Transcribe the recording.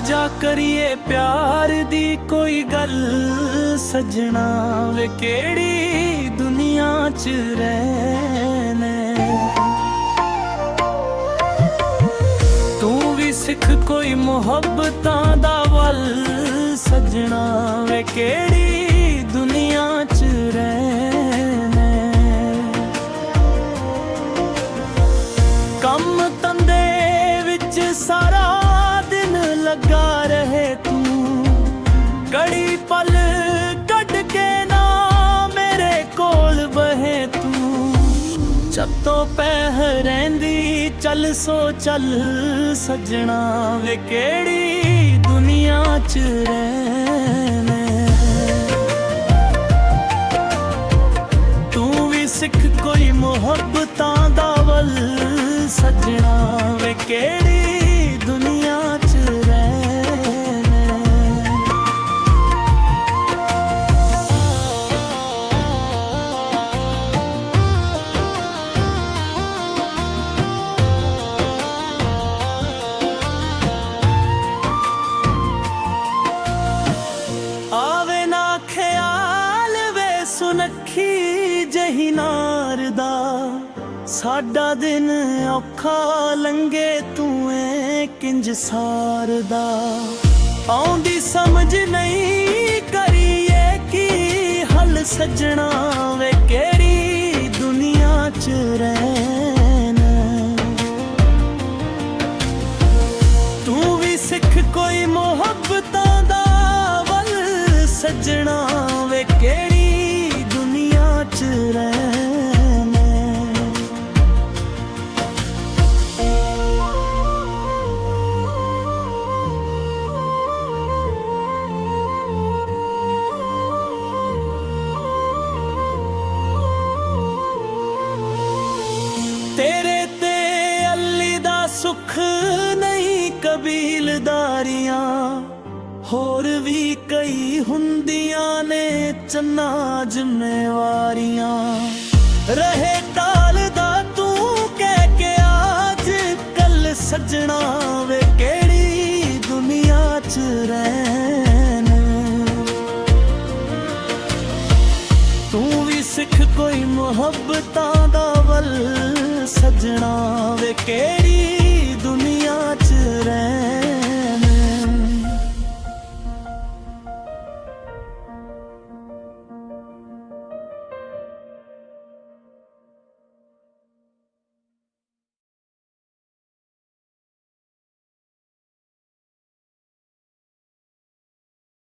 ਆਜਾ ਕਰੀਏ ਪਿਆਰ ਦੀ ਕੋਈ ਗੱਲ। ਸਜਣਾ ਵੇ ਕਿਹੜੀ ਦੁਨੀਆ 'ਚ ਰਹਿਨੇ ਤੂੰ ਵੀ ਸਿੱਖ ਕੋਈ ਮੁਹੱਬਤਾਂ ਦਾ ਵੱਲ। ਸਜਣਾ ਵੇ ਕਿਹੜੀ ਸਭ ਤੋਂ ਪਹਿ ਰਹਿੰਦੀ ਚੱਲ ਸੋ ਚੱਲ ਸਜਣਾ ਵੇ ਕਿਹੜੀ ਦੁਨੀਆ 'ਚ ਰਹਿਨੇ ਸਾਡਾ ਦਿਨ ਔਖਾ ਲੰਗੇ ਤੂੰ ਏ ਕਿੰਜ ਸਾਰਦਾ। ਆਉਂਦੀ ਸਮਝ ਨਹੀਂ ਕਰੀਏ ਕੀ ਹੱਲ ਸੱਜਣਾ ਵੇ ਕਿਹੜੀ ਦੁਨੀਆ 'ਚ ਰਹਿਣਾ। ਤੂੰ ਵੀ ਸਿੱਖ ਕੋਈ ਮੁਹੱਬਤਾਂ ਦਾ ਵੱਲ ਸੱਜਣਾ। ਸੁੱਖ ਨਹੀਂ ਕਬੀਲਦਾਰੀਆਂ। ਹੋਰ ਵੀ ਕਈ ਹੁੰਦੀਆਂ ਨੇ ਚੰਨਾ ਜ਼ਿੰਮੇਵਾਰੀਆਂ ਰਹੇ ਟਾਲਦਾ ਤੂੰ ਕਹਿ ਕੇ ਅੱਜ ਕੱਲ ਸਜਣਾ ਵੇ ਕਿਹੜੀ ਦੁਨੀਆ 'ਚ ਰਹਿਣਾ। ਤੂੰ ਵੀ ਸਿੱਖ ਕੋਈ ਮੁਹੱਬਤਾਂ ਦਾ ਵੱਲ, ਸੱਜਣਾ ਵੇ ਕਿ